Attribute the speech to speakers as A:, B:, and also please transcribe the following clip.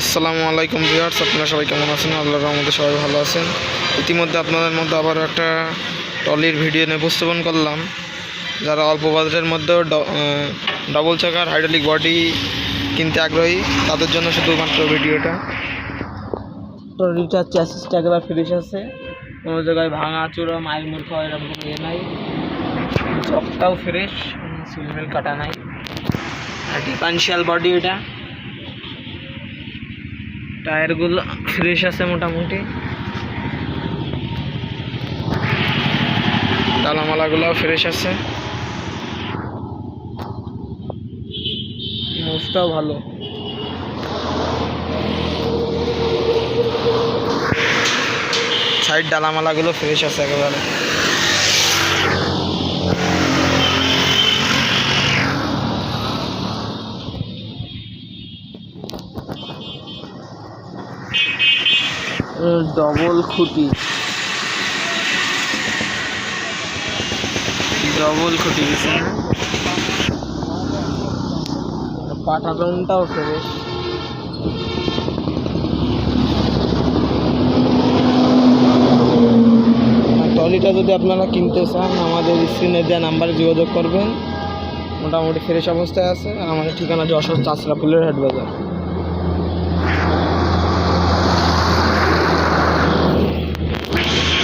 A: আসসালামু আলাইকুম ভিউয়ার্স, আপনারা সবাই কেমন আছেন? আল্লাহর রহমতে সবাই ভালো আছেন। ইতিমধ্যে আপনাদের মধ্যে আবারও একটা ট্রলির ভিডিও নিয়ে উপস্থাপন করলাম, যারা অল্প বাজেটের মধ্যেও ডবল চাকার হাইড্রোলিক বডি কিনতে আগ্রহী, তাদের জন্য শুধুমাত্র ভিডিওটা।
B: ট্রলিটার চ্যাসিসটা একেবারে ফ্রেশ আছে। কোনো জায়গায় ভাঙা চূড়া মায়ের মূর্খ, এরকম ইয়ে নাই। চকটাও ফ্রেশ সিলমিল কাটা নাই। আর ডিফারেন্সিয়াল বডি এটা। টায়ারগুলো ফ্রেশ আছে মোটামুটি।
A: ডালামালাগুলোও ফ্রেশ আছে।
B: মোজটাও ভালো।
A: সাইড ডালামালাগুলো ফ্রেশ আছে একেবারে।
B: ডবল খুঁটি।
A: ডবল খুঁটি গেছে না
B: পাটাতনটাও ফ্রেশ
A: ট্রলিটা যদি আপনারা কিনতে চান, আমাদের স্ক্রিনে দেওয়া নাম্বারে যোগাযোগ করবেন। মোটামুটি ফ্রেশ অবস্থায় আছে। আমাদের ঠিকানা যশোর চাষরা ফুলের হাট বাজার।